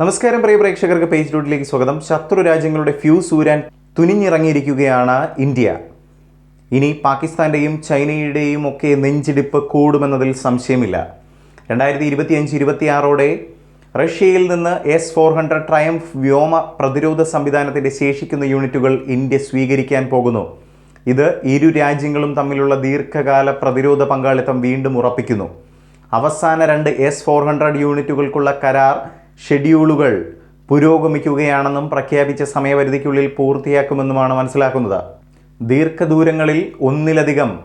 നമസ്കാരം പ്രിയ പ്രേക്ഷകർക്ക് പേജ് റൂട്ടിലേക്ക് സ്വാഗതം. ശത്രു രാജ്യങ്ങളുടെ ഫ്യൂസ് ഊരാൻ തുനിഞ്ഞിറങ്ങിയിരിക്കുകയാണ് ഇന്ത്യ. ഇനി പാകിസ്ഥാന്റെയും ചൈനയുടെയും ഒക്കെ നെഞ്ചിടിപ്പ് കൂടുമെന്നതിൽ സംശയമില്ല. രണ്ടായിരത്തി ഇരുപത്തി അഞ്ച് ഇരുപത്തിയാറോടെ റഷ്യയിൽ നിന്ന് എസ് ഫോർ ഹൺഡ്രഡ് ട്രയംഫ് വ്യോമ പ്രതിരോധ സംവിധാനത്തിന്റെ ശേഷിക്കുന്ന യൂണിറ്റുകൾ ഇന്ത്യ സ്വീകരിക്കാൻ പോകുന്നു. ഇത് ഇരു രാജ്യങ്ങളും തമ്മിലുള്ള ദീർഘകാല പ്രതിരോധ പങ്കാളിത്തം വീണ്ടും ഉറപ്പിക്കുന്നു. അവസാന രണ്ട് എസ് ഫോർ ഹൺഡ്രഡ് യൂണിറ്റുകൾക്കുള്ള കരാർ ഷെഡ്യൂളുകൾ പുരോഗമിക്കുകയാണെന്നും പ്രഖ്യാപിച്ച സമയപരിധിക്കുള്ളിൽ പൂർത്തിയാക്കുമെന്നുമാണ് മനസ്സിലാക്കുന്നത്. ദീർഘദൂരങ്ങളിൽ ഒന്നിലധികം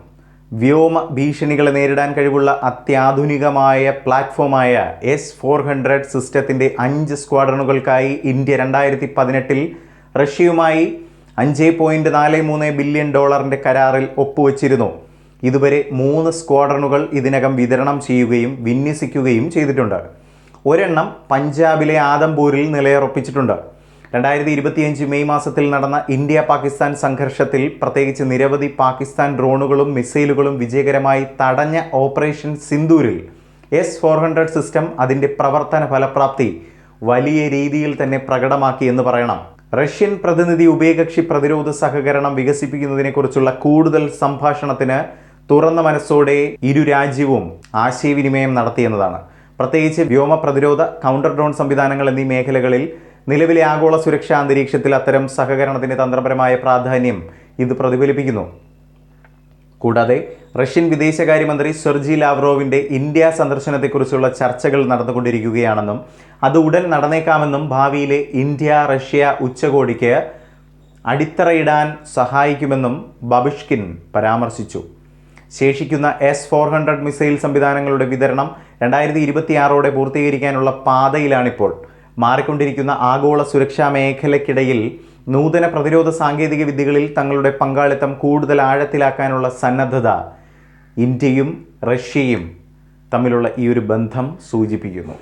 വ്യോമ ഭീഷണികളെ നേരിടാൻ കഴിവുള്ള അത്യാധുനികമായ പ്ലാറ്റ്ഫോമായ എസ് ഫോർ ഹൺഡ്രഡ് സിസ്റ്റത്തിന്റെ അഞ്ച് സ്ക്വാഡ്രണുകൾക്കായി ഇന്ത്യ രണ്ടായിരത്തി പതിനെട്ടിൽ റഷ്യയുമായി അഞ്ച് പോയിന്റ് നാല് മൂന്ന് ബില്യൺ ഡോളറിന്റെ കരാറിൽ ഒപ്പുവച്ചിരുന്നു. ഇതുവരെ മൂന്ന് സ്ക്വാഡ്രണുകൾ ഇതിനകം വിതരണം ചെയ്യുകയും വിന്യസിക്കുകയും ചെയ്തിട്ടുണ്ട്. ഒരെണ്ണം പഞ്ചാബിലെ ആദംപൂരിൽ നിലയുറപ്പിച്ചിട്ടുണ്ട്. രണ്ടായിരത്തി ഇരുപത്തിയഞ്ച് മെയ് മാസത്തിൽ നടന്ന ഇന്ത്യ പാകിസ്ഥാൻ സംഘർഷത്തിൽ പ്രത്യേകിച്ച് നിരവധി പാകിസ്ഥാൻ ഡ്രോണുകളും മിസൈലുകളും വിജയകരമായി തടഞ്ഞ ഓപ്പറേഷൻ സിന്ദൂരിൽ എസ് ഫോർ ഹൺഡ്രഡ് സിസ്റ്റം അതിന്റെ പ്രവർത്തന ഫലപ്രാപ്തി വലിയ രീതിയിൽ തന്നെ പ്രകടമാക്കി എന്ന് പറയണം. റഷ്യൻ പ്രതിനിധി ഉഭയകക്ഷി പ്രതിരോധ സഹകരണം വികസിപ്പിക്കുന്നതിനെക്കുറിച്ചുള്ള കൂടുതൽ സംഭാഷണത്തിന് തുറന്ന മനസ്സോടെ ഇരു രാജ്യവും ആശയവിനിമയം നടത്തിയെന്നതാണ്. പ്രത്യേകിച്ച് വ്യോമ പ്രതിരോധ കൗണ്ടർ ഡ്രോൺ സംവിധാനങ്ങൾ എന്നീ മേഖലകളിൽ നിലവിലെ ആഗോള സുരക്ഷാ അന്തരീക്ഷത്തിൽ അത്തരം സഹകരണത്തിന് തന്ത്രപരമായ പ്രാധാന്യം ഇത് പ്രതിഫലിപ്പിക്കുന്നു. കൂടാതെ റഷ്യൻ വിദേശകാര്യമന്ത്രി സെർജി ലാവ്റോവിന്റെ ഇന്ത്യ സന്ദർശനത്തെക്കുറിച്ചുള്ള ചർച്ചകൾ നടന്നുകൊണ്ടിരിക്കുകയാണെന്നും അത് ഉടൻ നടന്നേക്കാമെന്നും ഭാവിയിലെ ഇന്ത്യ റഷ്യ ഉച്ചകോടിക്ക് അടിത്തറയിടാൻ സഹായിക്കുമെന്നും ബബിഷ്കിൻ പരാമർശിച്ചു. ശേഷിക്കുന്ന എസ് ഫോർ ഹൺഡ്രഡ് മിസൈൽ സംവിധാനങ്ങളുടെ വിതരണം രണ്ടായിരത്തി ഇരുപത്തിയാറോടെ പൂർത്തീകരിക്കാനുള്ള പാതയിലാണിപ്പോൾ. മാറിക്കൊണ്ടിരിക്കുന്ന ആഗോള സുരക്ഷാ മേഖലയ്ക്കിടയിൽ നൂതന പ്രതിരോധ സാങ്കേതിക വിദ്യകളിൽ തങ്ങളുടെ പങ്കാളിത്തം കൂടുതൽ ആഴത്തിലാക്കാനുള്ള സന്നദ്ധത ഇന്ത്യയും റഷ്യയും തമ്മിലുള്ള ഈ ഒരു ബന്ധം സൂചിപ്പിക്കുന്നു.